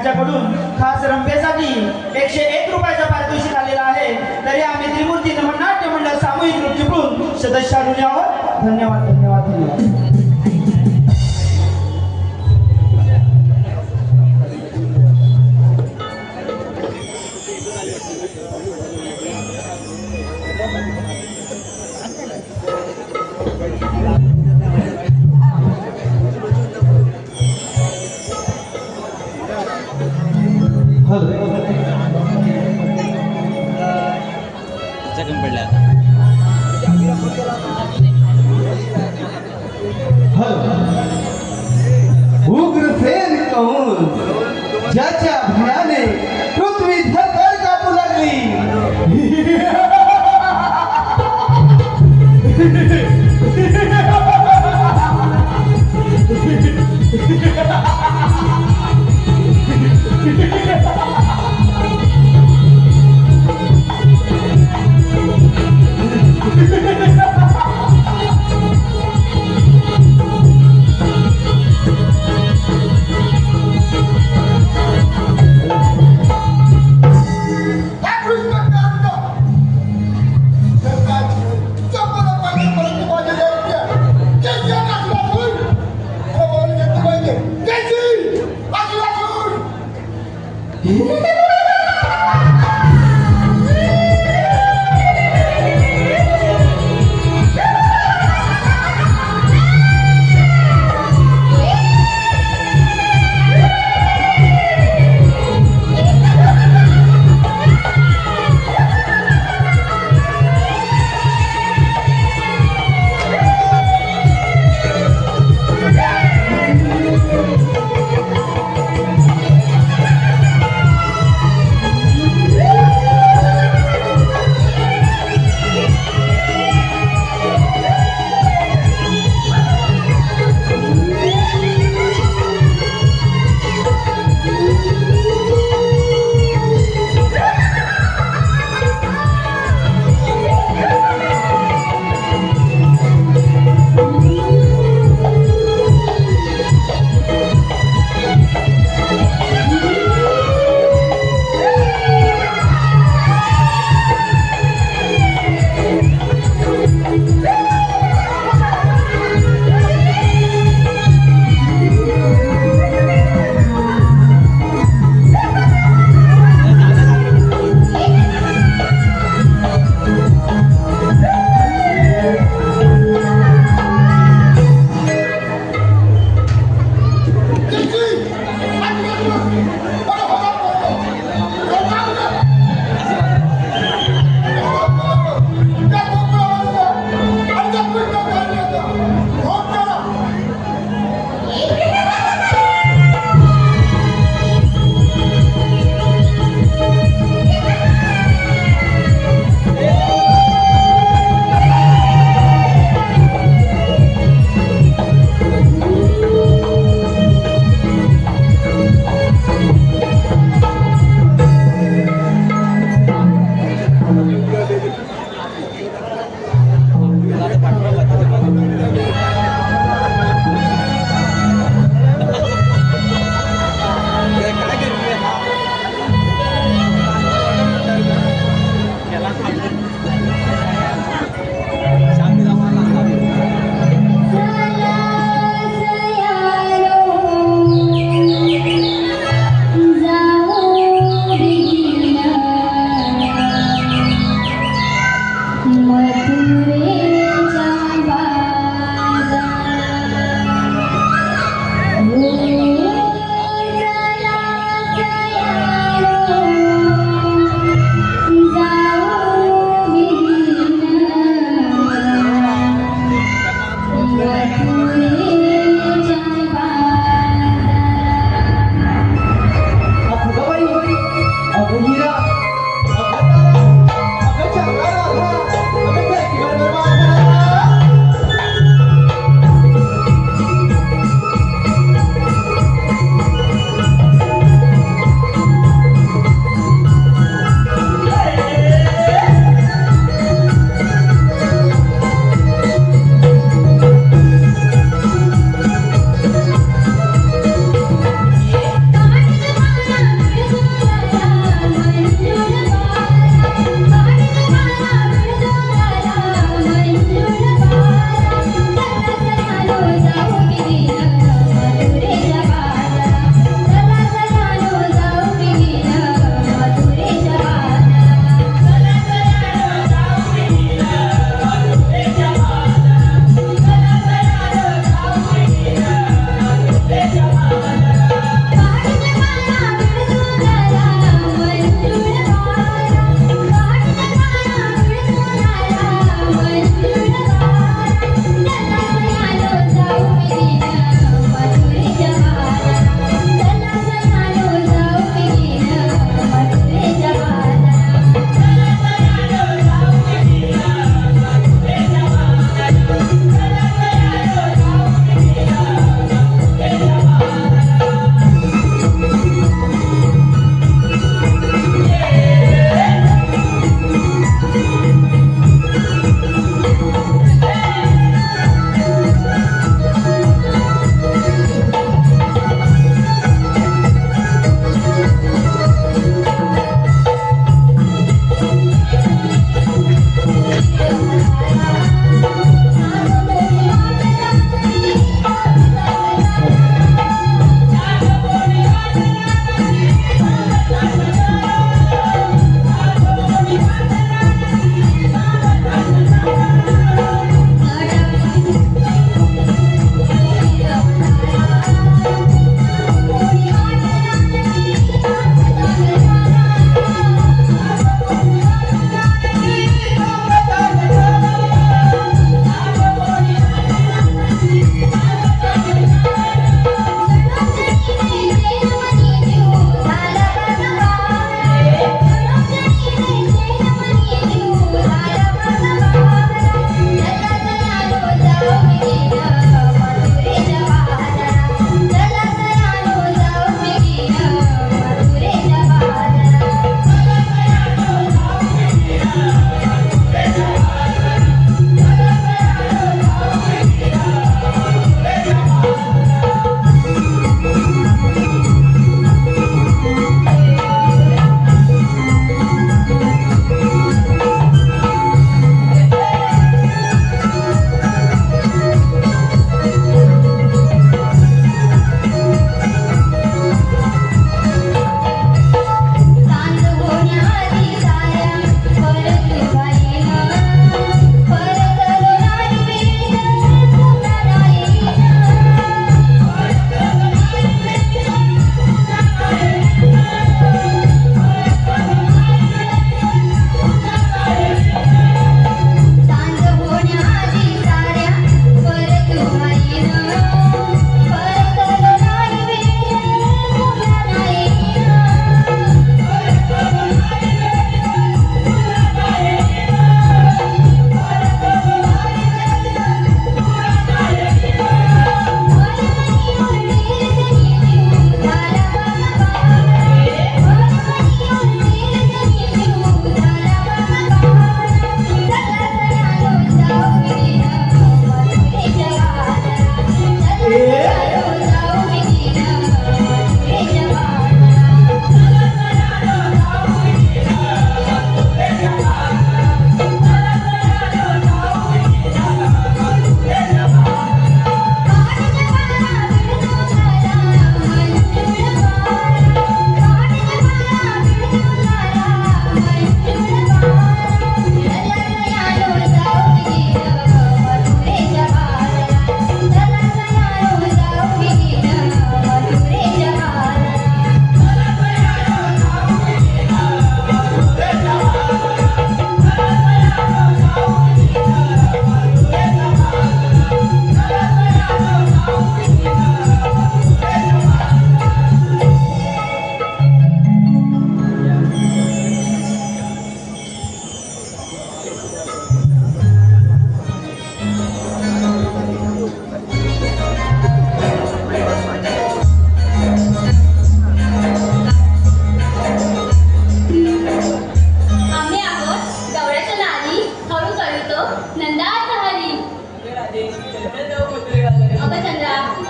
यांच्याकडून खास रंपेसाठी एकशे एक रुपयाचा पारितोषिक आलेला आहे. तरी आम्ही त्रिमूर्ती नाट्य मंडळ सामूहिक रूप चिपळून सदस्य आहोत धन्यवाद धन्यवाद धन्यवाद. Jaja,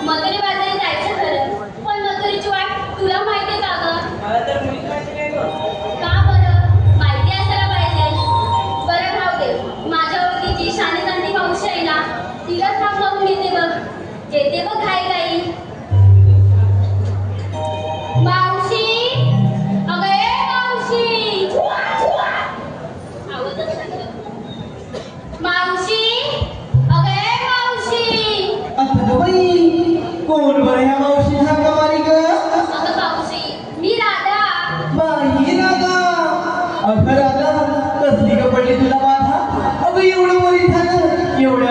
मध्ये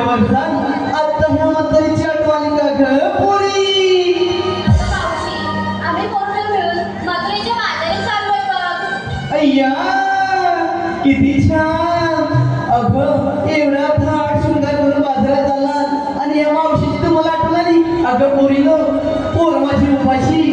वर्षात आता ह्या म्हातारीची आठवण का ग? पोरी! अगं मावशी आम्ही पोरं मिळून मथुरेच्या बाजारी चाललोय बघ. अय्या किती छान! अगं एवढा थाट सुंदर करून बाजारात आला आणि या मावशीची तुम्हाला आठवण आली? अगं पोरीनो पोर माझी उपाशी.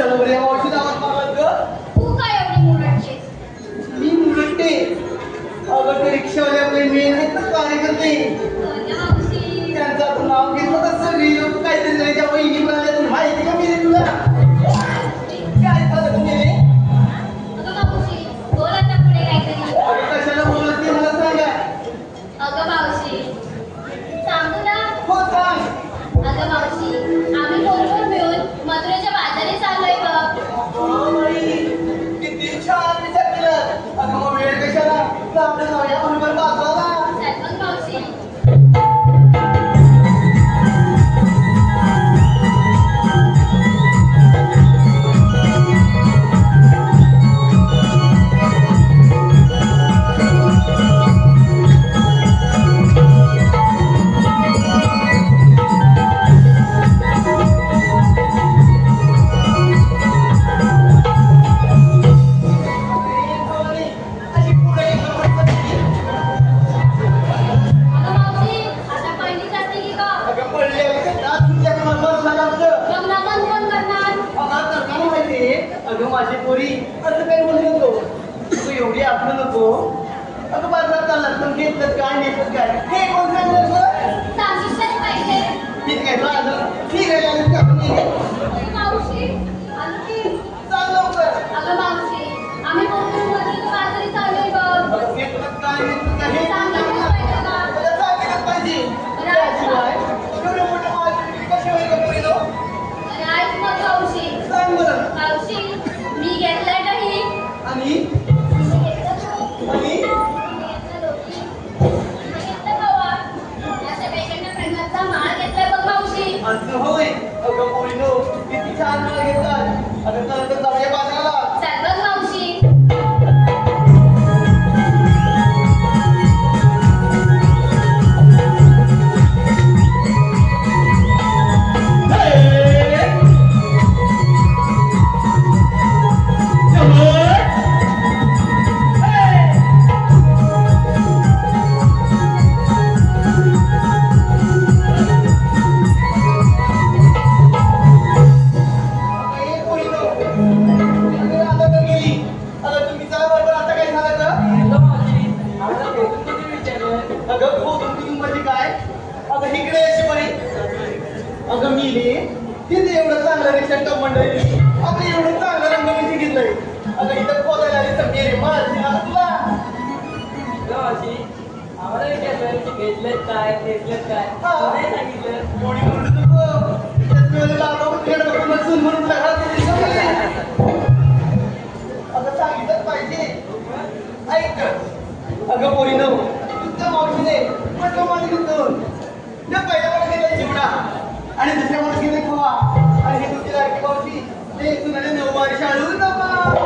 Gracias, Gabriel. आता एवढं चांगलं रंगवणी इथं पोचायला आली घेतलं काय घेतलं काय? नाही आता सांगितलंच पाहिजे. ऐक. अगं पोरी नव. तुझ्या मावशीने म्हटलं माझी गुंतवून त्या पहिल्या वर्षी गेला चिवडा आणि दुसऱ्या वर्षी गेले पोहा هذه مثل ذلك قول فيه ليس لنا وارشان لنا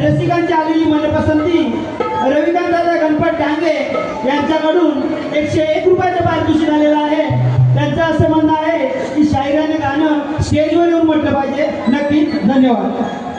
रसिकांची आलेली मनपसंती रविकांतदादा गणपत डांगे यांच्याकडून एकशे एक रुपयाचं पारितोषिक आलेलं आहे. त्यांचं असं म्हणणं आहे की शायराने गाणं स्टेजवर येऊन म्हटलं पाहिजे. नक्की धन्यवाद.